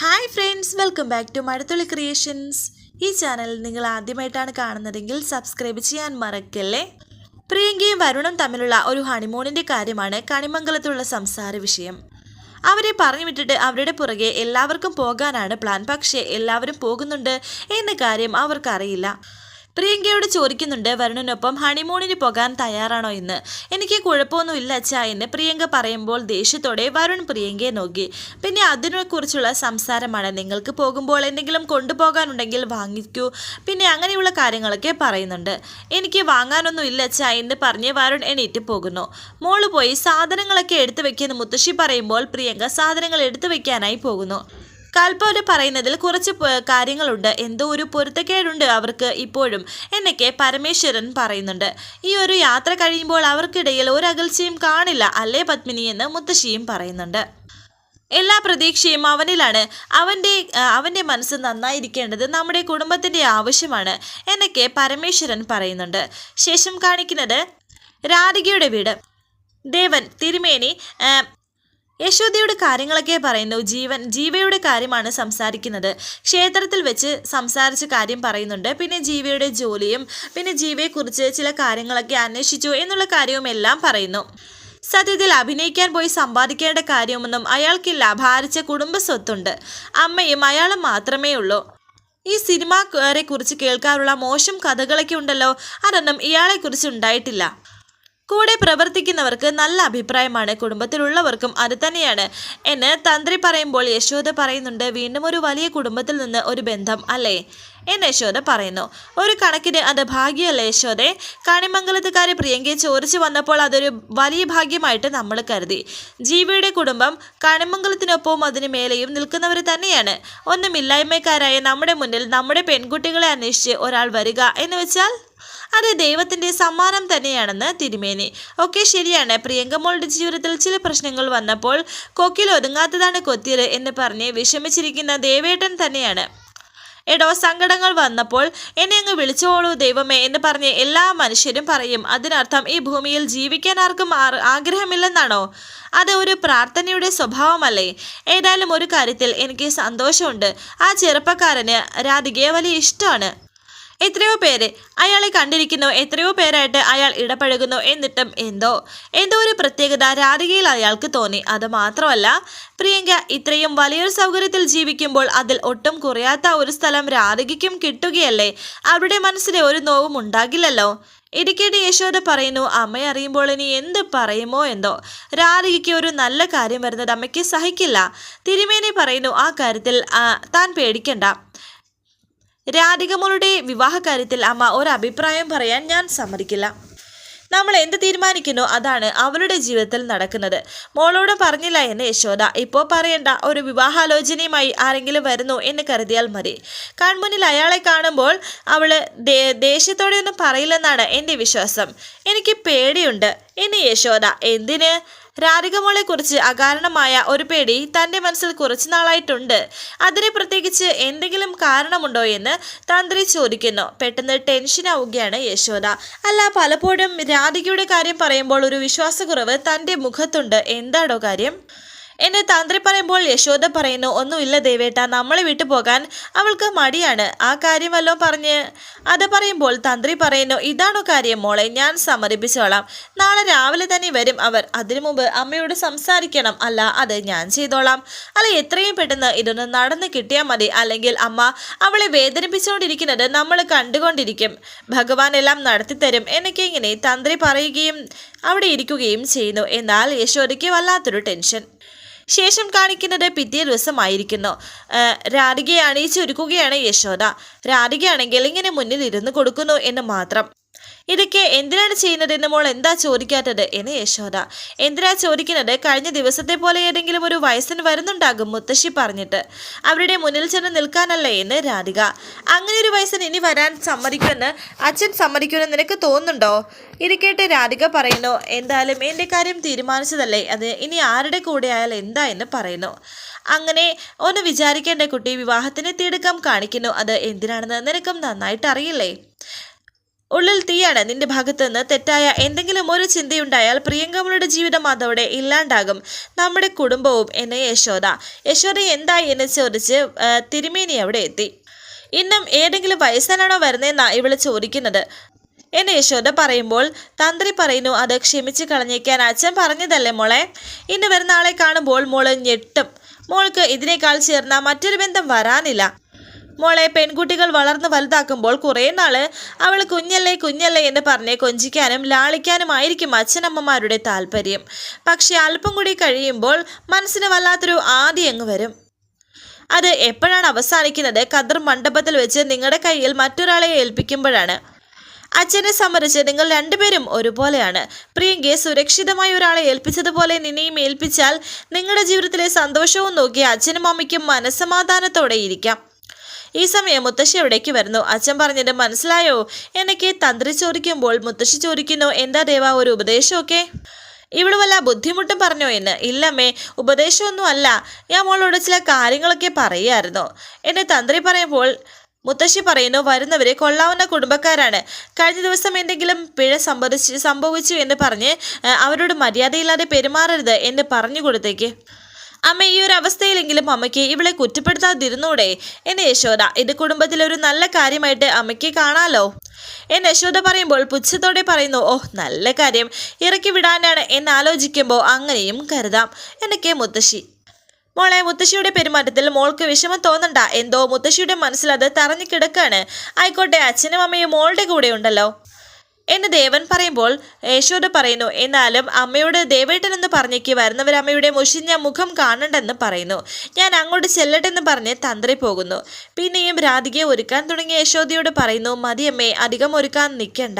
Hi friends welcome back to Mazhathulli creations ഈ channel നിങ്ങൾ ആദ്യമായിട്ടാണ് കാണുന്നതെങ്കിൽ സബ്സ്ക്രൈബ് ചെയ്യാൻ മറക്കല്ലേ? പ്രിയങ്കയും വരുണും തമ്മിലുള്ള ഒരു ഹണിമൂണിന്റെ കാര്യമാണ് കണിമംഗലത്തുള്ള സംസാര വിഷയം. അവരെ പറഞ്ഞു വിട്ടിട്ട് അവരുടെ പുറകെ എല്ലാവർക്കും പോകാനാണ് പ്ലാൻ പക്ഷേ എല്ലാവരും പോകുന്നുണ്ട് എന്ന കാര്യം അവർക്കറിയില്ല. പ്രിയങ്കയോട് ചോദിക്കുന്നുണ്ട് വരുണിനൊപ്പം ഹണിമൂണിന് പോകാൻ തയ്യാറാണോ എന്ന് എനിക്ക് കുഴപ്പമൊന്നുമില്ല അച്ഛാ എന്ന് പ്രിയങ്ക പറയുമ്പോൾ ദേഷ്യത്തോടെ വരുൺ പ്രിയങ്കയെ നോക്കി. പിന്നെ അതിനെക്കുറിച്ചുള്ള സംസാരമാണ്. നിങ്ങൾക്ക് പോകുമ്പോൾ എന്തെങ്കിലും കൊണ്ടുപോകാനുണ്ടെങ്കിൽ വാങ്ങിക്കൂ. പിന്നെ അങ്ങനെയുള്ള കാര്യങ്ങളൊക്കെ പറയുന്നുണ്ട്. എനിക്ക് വാങ്ങാനൊന്നും ഇല്ല അച്ഛാ എന്ന് പറഞ്ഞ് വരുൺ എണീറ്റ് പോകുന്നു. മോൾ പോയി സാധനങ്ങളൊക്കെ എടുത്തു വെക്കുന്ന മുത്തശ്ശി പറയുമ്പോൾ പ്രിയങ്ക സാധനങ്ങൾ എടുത്തു വെക്കാനായി പോകുന്നു. കൽപ്പവര് പറയുന്നതിൽ കുറച്ച് കാര്യങ്ങളുണ്ട്. എന്തോ ഒരു പൊരുത്തക്കേടുണ്ട് അവർക്ക് ഇപ്പോഴും എന്നൊക്കെ പരമേശ്വരൻ പറയുന്നുണ്ട്. ഈ ഒരു യാത്ര കഴിയുമ്പോൾ അവർക്കിടയിൽ ഒരകൽച്ചയും കാണില്ല അല്ലേ പത്മിനി എന്ന് മുത്തശ്ശിയും പറയുന്നുണ്ട്. എല്ലാ പ്രതീക്ഷയും അവനിലാണ്. അവന്റെ അവന്റെ മനസ്സ് നന്നായിരിക്കേണ്ടത് നമ്മുടെ കുടുംബത്തിന്റെ ആവശ്യമാണ് എന്നൊക്കെ പരമേശ്വരൻ പറയുന്നുണ്ട്. ശേഷം കാണിക്കുന്നത് രാധികയുടെ വീട്. ദേവൻ തിരുമേനി യശോദയുടെ കാര്യങ്ങളൊക്കെ പറയുന്നു. ജീവൻ ജീവയുടെ കാര്യമാണ് സംസാരിക്കുന്നത്. ക്ഷേത്രത്തിൽ വെച്ച് സംസാരിച്ച കാര്യം പറയുന്നുണ്ട്. പിന്നെ ജീവയുടെ ജോലിയും പിന്നെ ജീവയെക്കുറിച്ച് ചില കാര്യങ്ങളൊക്കെ അന്വേഷിച്ചു എന്നുള്ള കാര്യവും എല്ലാം പറയുന്നു. സത്യത്തിൽ അഭിനയിക്കാൻ പോയി സമ്പാദിക്കേണ്ട കാര്യമൊന്നും അയാൾക്കില്ല. ഭാരിച്ച കുടുംബ സ്വത്തുണ്ട്. അമ്മയും അയാളും മാത്രമേ ഉള്ളൂ. ഈ സിനിമാരെ കുറിച്ച് കേൾക്കാറുള്ള മോശം കഥകളൊക്കെ ഉണ്ടല്ലോ. അതൊന്നും ഇയാളെക്കുറിച്ച് ഉണ്ടായിട്ടില്ല. കൂടെ പ്രവർത്തിക്കുന്നവർക്ക് നല്ല അഭിപ്രായമാണ്. കുടുംബത്തിലുള്ളവർക്കും അത് തന്നെയാണ്. എന്ന് തന്ത്രി പറയുമ്പോൾ യശോദ പറയുന്നുണ്ട് വീണ്ടും ഒരു വലിയ കുടുംബത്തിൽ നിന്ന് ഒരു ബന്ധം അല്ലേ? എന്ന് യശോദ പറയുന്നു. ഒരു കണക്കിന് അത് ഭാഗ്യമല്ലേ യശോദെ? കാണിമംഗലത്തുകാരെ പ്രിയങ്കയെ ചോദിച്ചു വന്നപ്പോൾ അതൊരു വലിയ ഭാഗ്യമായിട്ട് നമ്മൾ കരുതി. ജീവിയുടെ കുടുംബം കാണിമംഗലത്തിനൊപ്പവും അതിന് മേലെയും നിൽക്കുന്നവർ തന്നെയാണ്. ഒന്നുമില്ലായ്മക്കാരായ നമ്മുടെ മുന്നിൽ നമ്മുടെ പെൺകുട്ടികളെ അന്വേഷിച്ച് ഒരാൾ വരിക എന്ന് വെച്ചാൽ അത് ദൈവത്തിന്റെ സമ്മാനം തന്നെയാണെന്ന് തിരുമേനി. ഒക്കെ ശരിയാണ്. പ്രിയങ്കമ്മളുടെ ജീവിതത്തിൽ ചില പ്രശ്നങ്ങൾ വന്നപ്പോൾ കൊക്കിൽ ഒതുങ്ങാത്തതാണ് കൊത്തിയത് എന്ന് പറഞ്ഞ് വിഷമിച്ചിരിക്കുന്ന ദേവേട്ടൻ തന്നെയാണ്. എടോ സങ്കടങ്ങൾ വന്നപ്പോൾ എന്നെ അങ്ങ് വിളിച്ചോളൂ ദൈവമേ എന്ന് പറഞ്ഞ് എല്ലാ മനുഷ്യരും പറയും. അതിനർത്ഥം ഈ ഭൂമിയിൽ ജീവിക്കാൻ ആർക്കും ആർ- ആഗ്രഹമില്ലെന്നാണോ? അത് ഒരു പ്രാർത്ഥനയുടെ സ്വഭാവമല്ലേ? ഏതായാലും ഒരു കാര്യത്തിൽ എനിക്ക് സന്തോഷമുണ്ട്. ആ ചെറുപ്പക്കാരന് രാധികയെ വലിയ ഇഷ്ടമാണ്. എത്രയോ പേര് അയാളെ കണ്ടിരിക്കുന്നു എത്രയോ പേരായിട്ട് അയാൾ ഇടപഴകുന്നു എന്നിട്ടും എന്തോ എന്തോ ഒരു പ്രത്യേകത രാധികയിൽ അയാൾക്ക് തോന്നി. അത് മാത്രമല്ല പ്രിയങ്ക ഇത്രയും വലിയൊരു സൗകര്യത്തിൽ ജീവിക്കുമ്പോൾ അതിൽ ഒട്ടും കുറയാത്ത ഒരു സ്ഥലം രാധികയ്ക്കും കിട്ടുകയല്ലേ? അവരുടെ മനസ്സിലെ ഒരു നോവും ഉണ്ടാകില്ലല്ലോ. ഇടയ്ക്കിടെ യശോദ പറയുന്നു അമ്മ അറിയുമ്പോൾ ഇനി എന്ത് പറയുമോ എന്തോ? രാധികയ്ക്ക് ഒരു നല്ല കാര്യം വരുന്നത് അമ്മയ്ക്ക് സഹിക്കില്ല. തിരുമേനി പറയുന്നു ആ കാര്യത്തിൽ താൻ പേടിക്കണ്ട. രാധികമോളുടെ വിവാഹകാര്യത്തിൽ അമ്മ ഒരഭിപ്രായം പറയാൻ ഞാൻ സമ്മതിക്കില്ല. നമ്മൾ എന്ത് തീരുമാനിക്കുന്നു അതാണ് അവളുടെ ജീവിതത്തിൽ നടക്കുന്നത്. മോളോട് പറഞ്ഞില്ല എന്ന് യശോദ. ഇപ്പോൾ പറയേണ്ട ഒരു വിവാഹാലോചനയുമായി ആരെങ്കിലും വരുന്നു എന്ന് കരുതിയാൽ മതി. കൺമുന്നിൽ അയാളെ കാണുമ്പോൾ അവൾ ദേഷ്യത്തോടെയൊന്നും പറയില്ലെന്നാണ് എന്റെ വിശ്വാസം. എനിക്ക് പേടിയുണ്ട് എന്ന് യശോദ. എന്തിന്? രാധികമോളെ കുറിച്ച് അകാരണമായ ഒരു പേടി തന്റെ മനസ്സിൽ കുറച്ചു നാളായിട്ടുണ്ട്. അതിന് പ്രത്യേകിച്ച് എന്തെങ്കിലും കാരണമുണ്ടോ എന്ന് തന്ത്രി ചോദിക്കുന്നു. പെട്ടെന്ന് ടെൻഷൻ ആവുകയാണ് യശോദ. അല്ല പലപ്പോഴും രാധികയുടെ കാര്യം പറയുമ്പോൾ ഒരു വിശ്വാസക്കുറവ് തന്റെ മുഖത്തുണ്ട്. എന്താണോ കാര്യം? എന്നെ തന്ത്രി പറയുമ്പോൾ യശോദ പറയുന്നു ഒന്നുമില്ല ദേവേട്ട നമ്മളെ വിട്ടു പോകാൻ അവൾക്ക് മടിയാണ്. ആ കാര്യമല്ലോ പറഞ്ഞ് അത് പറയുമ്പോൾ തന്ത്രി പറയുന്നു ഇതാണോ കാര്യം മോളെ ഞാൻ സമ്മതിപ്പിച്ചോളാം നാളെ രാവിലെ തന്നെ വരും അവർ. അതിനു മുമ്പ് അമ്മയോട് സംസാരിക്കണം. അല്ല അത് ഞാൻ ചെയ്തോളാം. അല്ല എത്രയും പെട്ടെന്ന് ഇതൊന്ന് നടന്നു കിട്ടിയാൽ മതി. അല്ലെങ്കിൽ അമ്മ അവളെ വേദനിപ്പിച്ചുകൊണ്ടിരിക്കുന്നത് നമ്മൾ കണ്ടുകൊണ്ടിരിക്കും. ഭഗവാൻ എല്ലാം നടത്തിത്തരും. എന്നൊക്കെ ഇങ്ങനെ തന്ത്രി പറയുകയും അവിടെ ഇരിക്കുകയും ചെയ്യുന്നു. എന്നാൽ യശോദയ്ക്ക് വല്ലാത്തൊരു ടെൻഷൻ. ശേഷം കാണിക്കുന്നത് പിറ്റേ ദിവസമായിരിക്കുന്നു. രാധികയെ അണിയിച്ചൊരുക്കുകയാണ് യശോദ. രാധികയാണെങ്കിൽ ഇങ്ങനെ മുന്നിൽ ഇരുന്ന് കൊടുക്കുന്നു എന്ന് മാത്രം. ഇതൊക്കെ എന്തിനാണ് ചെയ്യുന്നതെന്ന് മോൾ എന്താ ചോദിക്കാത്തത് എന്ന് യശോദ. എന്തിനാ ചോദിക്കുന്നത്? കഴിഞ്ഞ ദിവസത്തെ പോലെ ഏതെങ്കിലും ഒരു വയസ്സൻ വരുന്നുണ്ടാകും മുത്തശ്ശി പറഞ്ഞിട്ട്. അവരുടെ മുന്നിൽ ചെന്ന് നിൽക്കാനല്ലേ എന്ന് രാധിക. അങ്ങനെ ഒരു വയസ്സൻ ഇനി വരാൻ സമ്മതിക്കുമെന്ന് അച്ഛൻ സമ്മതിക്കുമെന്ന് നിനക്ക് തോന്നുന്നുണ്ടോ? ഇത് കേട്ട് രാധിക പറയുന്നു എന്തായാലും എന്റെ കാര്യം തീരുമാനിച്ചതല്ലേ? അത് ഇനി ആരുടെ കൂടെ ആയാലും എന്താ എന്ന് പറയുന്നു. അങ്ങനെ ഒന്ന് വിചാരിക്കേണ്ട കുട്ടി വിവാഹത്തിന് തിടുക്കം കാണിക്കുന്നു. അത് എന്തിനാണെന്ന് നിനക്കും നന്നായിട്ട് അറിയില്ലേ ഉള്ളിൽ തീയാണ്. നിന്റെ ഭാഗത്ത് നിന്ന് തെറ്റായ എന്തെങ്കിലും ഒരു ചിന്തയുണ്ടായാൽ പ്രിയങ്കമ്മളുടെ ജീവിതം അതോടെ ഇല്ലാണ്ടാകും. നമ്മുടെ കുടുംബവും എന്നെ യശോദ. യശോദ എന്തായി എന്ന് ചോദിച്ച് തിരുമേനി അവിടെ എത്തി. ഇന്നും ഏതെങ്കിലും വയസ്സനാണോ വരുന്നതെന്നാ ഇവൾ ചോദിക്കുന്നത്? എന്നെ യശോദ പറയുമ്പോൾ തന്ത്രി പറയുന്നു അത് ക്ഷമിച്ച് കളഞ്ഞേക്കാൻ അച്ഛൻ പറഞ്ഞതല്ലേ മോളെ? ഇന്ന് വരുന്ന ആളെ കാണുമ്പോൾ മോൾ ഞെട്ടും. മോൾക്ക് ഇതിനേക്കാൾ ചേർന്ന മറ്റൊരു ബന്ധം വരാനില്ല. മോളെ പെൺകുട്ടികൾ വളർന്ന് വലുതാക്കുമ്പോൾ കുറേ നാൾ അവൾ കുഞ്ഞല്ലേ കുഞ്ഞല്ലേ എന്ന് പറഞ്ഞ് കൊഞ്ചിക്കാനും ലാളിക്കാനുമായിരിക്കും അച്ഛനമ്മമാരുടെ താല്പര്യം. പക്ഷെ അല്പം കൂടി കഴിയുമ്പോൾ മനസ്സിന് വല്ലാത്തൊരു ആദി അങ്ങ് വരും. അത് എപ്പോഴാണ് അവസാനിക്കുന്നത്? കദർ മണ്ഡപത്തിൽ വെച്ച് നിങ്ങളുടെ കയ്യിൽ മറ്റൊരാളെ ഏൽപ്പിക്കുമ്പോഴാണ്. അച്ഛനെ സംബന്ധിച്ച് നിങ്ങൾ രണ്ടുപേരും ഒരുപോലെയാണ്. പ്രിയങ്കയെ സുരക്ഷിതമായി ഒരാളെ ഏൽപ്പിച്ചതുപോലെ നിന്നെയും ഏൽപ്പിച്ചാൽ നിങ്ങളുടെ ജീവിതത്തിലെ സന്തോഷവും നോക്കി അച്ഛനും അമ്മയ്ക്കും മനസ്സമാധാനത്തോടെ ഇരിക്കാം. ഈ സമയം മുത്തശ്ശി എവിടേക്ക് വരുന്നു? അച്ഛൻ പറഞ്ഞത് മനസ്സിലായോ? എനിക്ക് തന്ത്രി ചോദിക്കുമ്പോൾ മുത്തശ്ശി ചോദിക്കുന്നു എന്താ ദേവ ഒരു ഉപദേശമൊക്കെ? ഇവിടെ വല്ല ബുദ്ധിമുട്ടും പറഞ്ഞോ എന്ന്? ഇല്ലമ്മേ ഉപദേശമൊന്നും അല്ല. ഞാൻ മോളോട് ചില കാര്യങ്ങളൊക്കെ പറയായിരുന്നു. എന്നെ തന്ത്രി പറയുമ്പോൾ മുത്തശ്ശി പറയുന്നു വരുന്നവരെ കൊള്ളാവുന്ന കുടുംബക്കാരാണ്. കഴിഞ്ഞ ദിവസം എന്തെങ്കിലും പിഴ സംഭവിച്ചു സംഭവിച്ചു എന്ന് പറഞ്ഞ് അവരോട് മര്യാദയില്ലാതെ പെരുമാറരുത് എന്ന് പറഞ്ഞു കൊടുത്തേക്ക്. അമ്മ ഈ ഒരു അവസ്ഥയിലെങ്കിലും അമ്മയ്ക്ക് ഇവളെ കുറ്റപ്പെടുത്താതിരുന്നൂടെ? എന്ന് യശോദ ഇത് കുടുംബത്തിലെ ഒരു നല്ല കാര്യമായിട്ട് അമ്മയ്ക്ക് കാണാലോ? എന്ന് യശോദ പറയുമ്പോൾ പുച്ഛത്തോടെ പറയുന്നു ഓ നല്ല കാര്യം. ഇറക്കി വിടാനാണ്. എന്ന് ആലോചിക്കുമ്പോൾ അങ്ങനെയും കരുതാം. എന്നൊക്കെ മുത്തശ്ശി. മോളെ മുത്തശ്ശിയുടെ പെരുമാറ്റത്തിൽ മോൾക്ക് വിഷമം തോന്നണ്ട. എന്തോ മുത്തശ്ശിയുടെ മനസ്സിൽ അത് തറഞ്ഞു കിടക്കാണ്. ആയിക്കോട്ടെ അച്ഛനും അമ്മയും മോളുടെ കൂടെ ഉണ്ടല്ലോ. എന്ന് ദേവൻ പറയുമ്പോൾ യശോദ പറയുന്നു എന്നാലും അമ്മയോട് ദേവേട്ടൻ എന്ന് പറഞ്ഞേക്ക് വരുന്നവരമ്മയുടെ മുഷിഞ്ഞ മുഖം കാണണ്ടെന്ന് പറയുന്നു. ഞാൻ അങ്ങോട്ട് ചെല്ലട്ടെന്ന് പറഞ്ഞ് തന്ത്രി പോകുന്നു. പിന്നെയും രാധികയെ ഒരുക്കാൻ തുടങ്ങിയ യശോദയോട് പറയുന്നു മതിയമ്മേ അധികം ഒരുക്കാൻ നിൽക്കണ്ട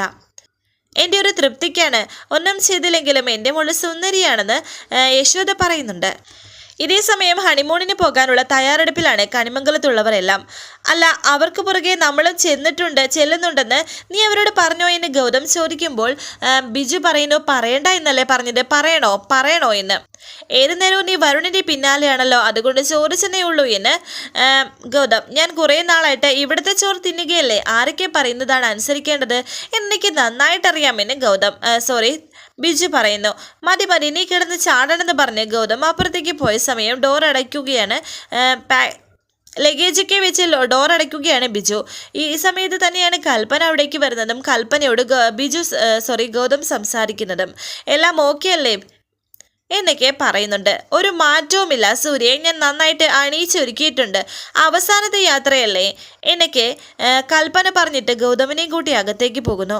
എന്റെ ഒരു തൃപ്തിക്കാണ്. ഒന്നും ചെയ്തില്ലെങ്കിലും എന്റെ മോൾ സുന്ദരിയാണെന്ന് യശോദ പറയുന്നുണ്ട്. ഇതേ സമയം ഹണിമൂണിന് പോകാനുള്ള തയ്യാറെടുപ്പിലാണ് കണിമംഗലത്തുള്ളവരെല്ലാം. അല്ല അവർക്ക് പുറകെ നമ്മളും ചെന്നിട്ടുണ്ട് ചെല്ലുന്നുണ്ടെന്ന് നീ അവരോട് പറഞ്ഞോ എന്ന് ഗൗതം ചോദിക്കുമ്പോൾ ബിജു പറയുന്നു പറയണ്ട എന്നല്ലേ പറഞ്ഞത്. പറയണോ? പറയണോ എന്ന്. ഏതു നേരവും നീ വരുണിന്റെ പിന്നാലെയാണല്ലോ അതുകൊണ്ട് ചോദിച്ചെന്നേ ഉള്ളൂ എന്ന്. ഗൗതം ഞാൻ കുറേ നാളായിട്ട് ഇവിടുത്തെ ചോറ് തിന്നുകയല്ലേ ആരൊക്കെ പറയുന്നതാണ് അനുസരിക്കേണ്ടത്? എന്നെനിക്ക് നന്നായിട്ടറിയാമെന്ന് ഗൗതം സോറി ബിജു പറയുന്നു മതി മതി നീ കിടന്ന് ചാടണമെന്ന് പറഞ്ഞ് ഗൗതം അപ്പുറത്തേക്ക് പോയ സമയം ഡോർ അടയ്ക്കുകയാണ് ലഗേജൊക്കെ വെച്ച് ഡോർ അടയ്ക്കുകയാണ് ബിജു. ഈ സമയത്ത് തന്നെയാണ് കൽപ്പന അവിടേക്ക് വരുന്നതും കൽപ്പനയോട് ബിജു സോറി ഗൗതം സംസാരിക്കുന്നതും. എല്ലാം ഓക്കെ അല്ലേ? എന്നൊക്കെ പറയുന്നുണ്ട്. ഒരു മാറ്റവുമില്ല സൂര്യയെ ഞാൻ നന്നായിട്ട് അണിയിച്ചൊരുക്കിയിട്ടുണ്ട് അവസാനത്തെ യാത്രയല്ലേ? എന്നൊക്കെ കൽപ്പന പറഞ്ഞിട്ട് ഗൗതമിനെയും കൂട്ടി അകത്തേക്ക് പോകുന്നു.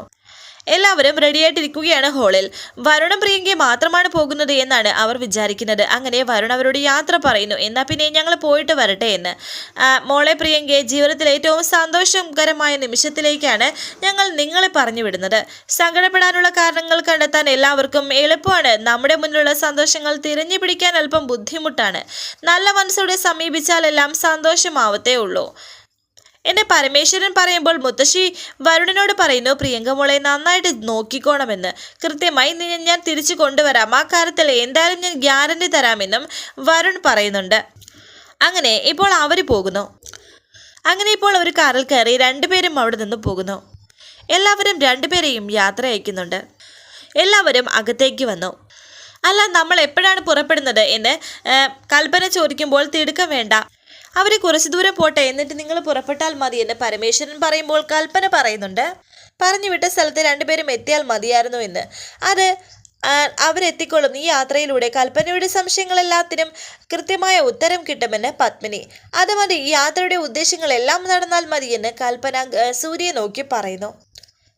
എല്ലാവരും റെഡിയായിട്ടിരിക്കുകയാണ് ഹാളിൽ വരുണും പ്രിയങ്കയെ മാത്രമാണ് പോകുന്നത് എന്നാണ് അവർ വിചാരിക്കുന്നത്. അങ്ങനെ വരുൺ അവരോട് യാത്ര പറയുന്നു. എന്നാൽ പിന്നെ ഞങ്ങൾ പോയിട്ട് വരട്ടെ എന്ന്. മോളെ പ്രിയങ്കയെ ജീവിതത്തിൽ ഏറ്റവും സന്തോഷകരമായ നിമിഷത്തിലേക്കാണ് ഞങ്ങൾ നിങ്ങളെ പറഞ്ഞു വിടുന്നത്. സങ്കടപ്പെടാനുള്ള കാരണങ്ങൾ കണ്ടെത്താൻ എല്ലാവർക്കും എളുപ്പമാണ്. നമ്മുടെ മുന്നിലുള്ള സന്തോഷങ്ങൾ തിരഞ്ഞു പിടിക്കാൻ അല്പം ബുദ്ധിമുട്ടാണ്. നല്ല മനസ്സോടെ സമീപിച്ചാൽ എല്ലാം സന്തോഷമാവത്തേ ഉള്ളൂ. എന്നെ പരമേശ്വരൻ പറയുമ്പോൾ മുത്തശ്ശി വരുണനോട് പറയുന്നു പ്രിയങ്ക മോളെ നന്നായിട്ട് നോക്കിക്കോണമെന്ന്. കൃത്യമായി ഞാൻ തിരിച്ചു കൊണ്ടുവരാം. ആ കാര്യത്തിൽ എന്തായാലും ഞാൻ ഗ്യാരണ്ടി തരാമെന്നും വരുൺ പറയുന്നുണ്ട്. അങ്ങനെ ഇപ്പോൾ അവർ പോകുന്നു. അങ്ങനെ ഇപ്പോൾ ഒരു കാറിൽ കയറി രണ്ടുപേരും അവിടെ നിന്ന് പോകുന്നു. എല്ലാവരും രണ്ടുപേരെയും യാത്ര അയക്കുന്നുണ്ട്. എല്ലാവരും അകത്തേക്ക് വന്നു. അല്ല നമ്മൾ എപ്പോഴാണ് പുറപ്പെടുന്നത്? എന്ന് കൽപ്പന ചോദിക്കുമ്പോൾ തിടുക്കം വേണ്ട. അവർ കുറച്ചു ദൂരം പോട്ടെ എന്നിട്ട് നിങ്ങൾ പുറപ്പെട്ടാൽ മതി എന്ന് പരമേശ്വരൻ പറയുമ്പോൾ കൽപ്പന പറയുന്നുണ്ട്. പറഞ്ഞു വിട്ട സ്ഥലത്ത് രണ്ടുപേരും എത്തിയാൽ മതിയായിരുന്നു എന്ന്. അത് അവരെത്തിക്കൊള്ളും ഈ യാത്രയിലൂടെ കൽപ്പനയുടെ സംശയങ്ങളെല്ലാത്തിനും കൃത്യമായ ഉത്തരം കിട്ടുമെന്ന് പത്മിനി. അത് മതി യാത്രയുടെ ഉദ്ദേശങ്ങളെല്ലാം നടന്നാൽ മതിയെന്ന് കൽപ്പന സൂര്യയെ നോക്കി പറയുന്നു.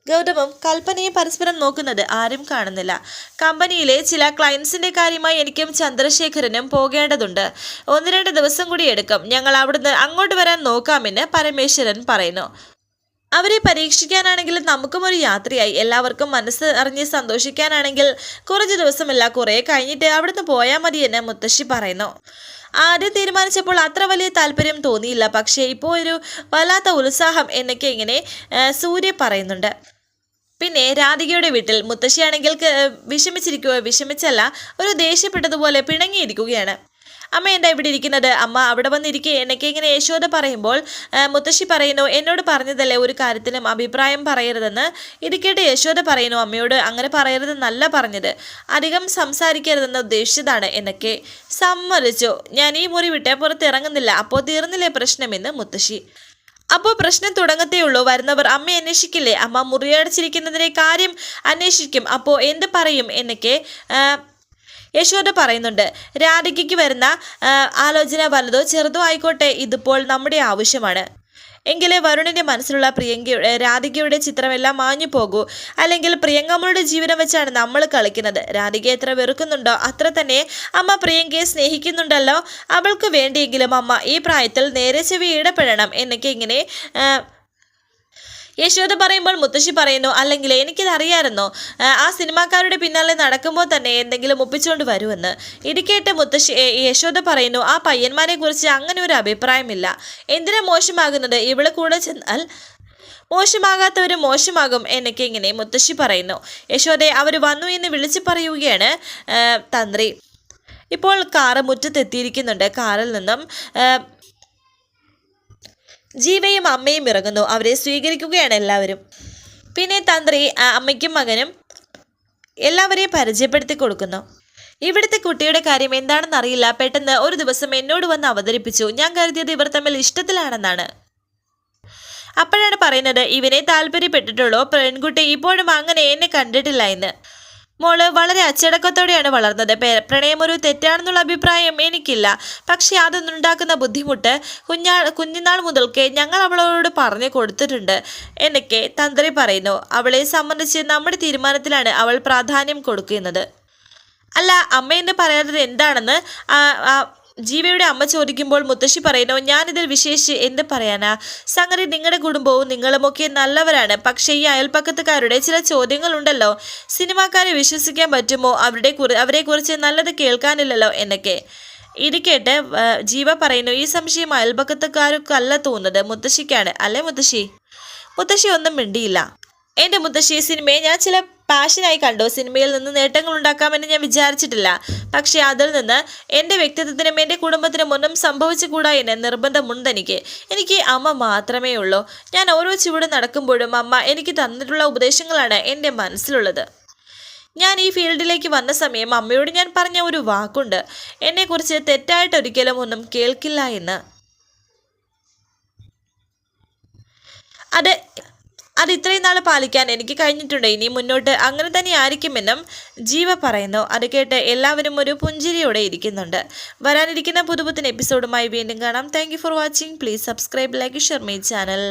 ഗൗതമും കൽപ്പനയും പരസ്പരം നോക്കുന്നത് ആരും കാണുന്നില്ല. കമ്പനിയിലെ ചില ക്ലയൻസിന്റെ കാര്യമായി എനിക്കും ചന്ദ്രശേഖരനും പോകേണ്ടതുണ്ട്. ഒന്ന് രണ്ട് ദിവസം കൂടി എടുക്കും. ഞങ്ങൾ അവിടുന്ന് അങ്ങോട്ട് വരാൻ നോക്കാമെന്ന് പരമേശ്വരൻ പറയുന്നു. അവരെ പരീക്ഷിക്കാനാണെങ്കിൽ നമുക്കും ഒരു യാത്രയായി. എല്ലാവർക്കും മനസ്സ് അറിഞ്ഞ് സന്തോഷിക്കാനാണെങ്കിൽ കുറച്ച് ദിവസമല്ല കുറേ കഴിഞ്ഞിട്ട് അവിടുന്ന് പോയാൽ മതിയെന്ന് മുത്തശ്ശി പറയുന്നു. ആദ്യം തീരുമാനിച്ചപ്പോൾ അത്ര വലിയ താല്പര്യം തോന്നിയില്ല. പക്ഷേ ഇപ്പോൾ ഒരു വല്ലാത്ത ഉത്സാഹം എന്നൊക്കെ ഇങ്ങനെ സൂര്യ പറയുന്നുണ്ട്. പിന്നെ രാധികയുടെ വീട്ടിൽ മുത്തശ്ശിയാണെങ്കിൽ വിഷമിച്ചിരിക്കുക വിഷമിച്ചല്ല ഒരു ദേഷ്യപ്പെട്ടതുപോലെ പിണങ്ങിയിരിക്കുകയാണ്. അമ്മ എന്താ ഇവിടെ ഇരിക്കുന്നത്? അമ്മ അവിടെ വന്നിരിക്കെ. എന്നൊക്കെ ഇങ്ങനെ യശോദ പറയുമ്പോൾ മുത്തശ്ശി പറയുന്നു എന്നോട് പറഞ്ഞതല്ലേ ഒരു കാര്യത്തിലും അഭിപ്രായം പറയരുതെന്ന്? ഇത് കേട്ട് യശോദ പറയുന്നു അമ്മയോട് അങ്ങനെ പറയരുതെന്നല്ല പറഞ്ഞത്. അധികം സംസാരിക്കരുതെന്ന് ഉദ്ദേശിച്ചതാണ് എന്നൊക്കെ സമ്മതിച്ചു. ഞാൻ ഈ മുറി വിട്ടേ പുറത്തിറങ്ങുന്നില്ല അപ്പോൾ തീർന്നില്ലേ പ്രശ്നമെന്ന് മുത്തശ്ശി. അപ്പോൾ പ്രശ്നം തുടങ്ങത്തേ ഉള്ളൂ. വരുന്നവർ അമ്മ അന്വേഷിക്കില്ലേ? അമ്മ മുറിയടച്ചിരിക്കുന്നതിനെ കാര്യം അന്വേഷിക്കും. അപ്പോൾ എന്ത് പറയും എന്നൊക്കെ യശോദ പറയുന്നുണ്ട്. രാധികയ്ക്ക് വരുന്ന ആലോചന വലുതോ ചെറുതോ ആയിക്കോട്ടെ. ഇതിപ്പോൾ നമ്മുടെ ആവശ്യമാണ്. എങ്കിലേ വരുണിന്റെ മനസ്സിലുള്ള പ്രിയങ്കയുടെ രാധികയുടെ ചിത്രമെല്ലാം മാഞ്ഞു പോകൂ. അല്ലെങ്കിൽ പ്രിയങ്കമ്മളുടെ ജീവനം വെച്ചാണ് നമ്മൾ കളിക്കുന്നത്. രാധിക എത്ര വെറുക്കുന്നുണ്ടോ അത്ര തന്നെ അമ്മ പ്രിയങ്കയെ സ്നേഹിക്കുന്നുണ്ടല്ലോ. അവൾക്ക് വേണ്ടിയെങ്കിലും അമ്മ ഈ പ്രായത്തിൽ നേരെ ചെവി ഇടപെടണം എന്നൊക്കെ ഇങ്ങനെ യശോദ പറയുമ്പോൾ മുത്തശ്ശി പറയുന്നു അല്ലെങ്കിൽ എനിക്കിത് അറിയാമായിരുന്നോ ആ, സിനിമാക്കാരുടെ പിന്നാലെ നടക്കുമ്പോൾ തന്നെ എന്തെങ്കിലും ഒപ്പിച്ചുകൊണ്ട് വരുമെന്ന്. ഇടിക്കേട്ട് കേട്ട് മുത്തശ്ശി യശോദ പറയുന്നു ആ പയ്യന്മാരെ കുറിച്ച് അങ്ങനെ ഒരു അഭിപ്രായമില്ല. എന്തിനാ മോശമാകുന്നത്? ഇവിടെ കൂടെ ചെന്നാൽ മോശമാകാത്തവർ മോശമാകും എന്നൊക്കെ ഇങ്ങനെ മുത്തശ്ശി പറയുന്നു. യശോദെ അവർ വന്നു എന്ന് വിളിച്ചു പറയുകയാണ് തന്ത്രി. ഇപ്പോൾ കാറ് മുറ്റത്തെത്തിയിരിക്കുന്നുണ്ട്. കാറിൽ നിന്നും ജീവയും അമ്മയും ഇറങ്ങുന്നു. അവരെ സ്വീകരിക്കുകയാണ് എല്ലാവരും. പിന്നെ തന്ത്രി അമ്മയ്ക്കും മകനും എല്ലാവരെയും പരിചയപ്പെടുത്തി കൊടുക്കുന്നു. ഇവിടുത്തെ കുട്ടിയുടെ കാര്യം എന്താണെന്ന് അറിയില്ല. പെട്ടെന്ന് ഒരു ദിവസം എന്നോട് വന്ന് അവതരിപ്പിച്ചു. ഞാൻ കരുതിയത് ഇവർ തമ്മിൽ ഇഷ്ടത്തിലാണെന്നാണ്. അപ്പോഴാണ് പറയുന്നത് ഇവനെ താല്പര്യപ്പെട്ടിട്ടുള്ളൂ. പെൺകുട്ടി ഇപ്പോഴും അങ്ങനെ എന്നെ കണ്ടിട്ടില്ല എന്ന്. മോൾ വളരെ അച്ചടക്കത്തോടെയാണ് വളർന്നത്. പ്രണയം ഒരു തെറ്റാണെന്നുള്ള അഭിപ്രായം എനിക്കില്ല. പക്ഷേ അതൊന്നുണ്ടാക്കുന്ന ബുദ്ധിമുട്ട് കുഞ്ഞാ കുഞ്ഞുനാൾ മുതൽക്കേ ഞങ്ങൾ അവളോട് പറഞ്ഞു കൊടുത്തിട്ടുണ്ട് എന്നൊക്കെ തന്ത്രി പറയുന്നു. അവളെ സംബന്ധിച്ച് നമ്മുടെ തീരുമാനത്തിലാണ് അവൾ പ്രാധാന്യം കൊടുക്കുന്നത്. അല്ല അമ്മ എന്ന് പറയാത്തത് എന്താണെന്ന് ജീവയുടെ അമ്മ ചോദിക്കുമ്പോൾ മുത്തശ്ശി പറയുന്നു ഞാനിതിൽ വിശേഷിച്ച് എന്ത് പറയാനാ? സംഗതി നിങ്ങളുടെ കുടുംബവും നിങ്ങളുമൊക്കെ നല്ലവരാണ്. പക്ഷേ ഈ അയൽപ്പക്കത്തുകാരുടെ ചില ചോദ്യങ്ങളുണ്ടല്ലോ. സിനിമാക്കാരെ വിശ്വസിക്കാൻ പറ്റുമോ? അവരുടെ കുറി അവരെക്കുറിച്ച് നല്ലത് കേൾക്കാനില്ലല്ലോ? എന്നൊക്കെ. ഇത് കേട്ട് ജീവ പറയുന്നു ഈ സംശയം അയൽപ്പക്കത്തുകാർക്കല്ല തോന്നുന്നത്. മുത്തശ്ശിക്കാണ്. അല്ലേ മുത്തശ്ശി? മുത്തശ്ശി ഒന്നും മിണ്ടിയില്ല. എന്റെ മുത്തശ്ശി സിനിമയെ ഞാൻ ചില പാഷനായി കണ്ടു. സിനിമയിൽ നിന്ന് നേട്ടങ്ങൾ ഉണ്ടാക്കാമെന്ന് ഞാൻ വിചാരിച്ചിട്ടില്ല. പക്ഷേ അതിൽ നിന്ന് എന്റെ വ്യക്തിത്വത്തിനും എന്റെ കുടുംബത്തിനും ഒന്നും സംഭവിച്ചുകൂടാ എന്ന് നിർബന്ധമുണ്ടെനിക്ക് എനിക്ക്. അമ്മ മാത്രമേ ഉള്ളൂ. ഞാൻ ഓരോ ചുവട് നടക്കുമ്പോഴും അമ്മ എനിക്ക് തന്നിട്ടുള്ള ഉപദേശങ്ങളാണ് എന്റെ മനസ്സിലുള്ളത്. ഞാൻ ഈ ഫീൽഡിലേക്ക് വന്ന സമയം അമ്മയോട് ഞാൻ പറഞ്ഞ ഒരു വാക്കുണ്ട്. എന്നെക്കുറിച്ച് തെറ്റായിട്ട് ഒരിക്കലും ഒന്നും കേൾക്കില്ല എന്ന്. അത് അത് ഇത്രയും നാൾ പാലിക്കാൻ എനിക്ക് കഴിഞ്ഞിട്ടുണ്ട്. ഇനി മുന്നോട്ട് അങ്ങനെ തന്നെ ആയിരിക്കുമെന്നും ജീവ പറയുന്നു. അത് കേട്ട് എല്ലാവരും ഒരു പുഞ്ചിരിയോടെ ഇരിക്കുന്നുണ്ട്. വരാനിരിക്കുന്ന പുതുപുത്തൻ എപ്പിസോഡുമായി വീണ്ടും കാണാം. Thank for watching please subscribe like share my channel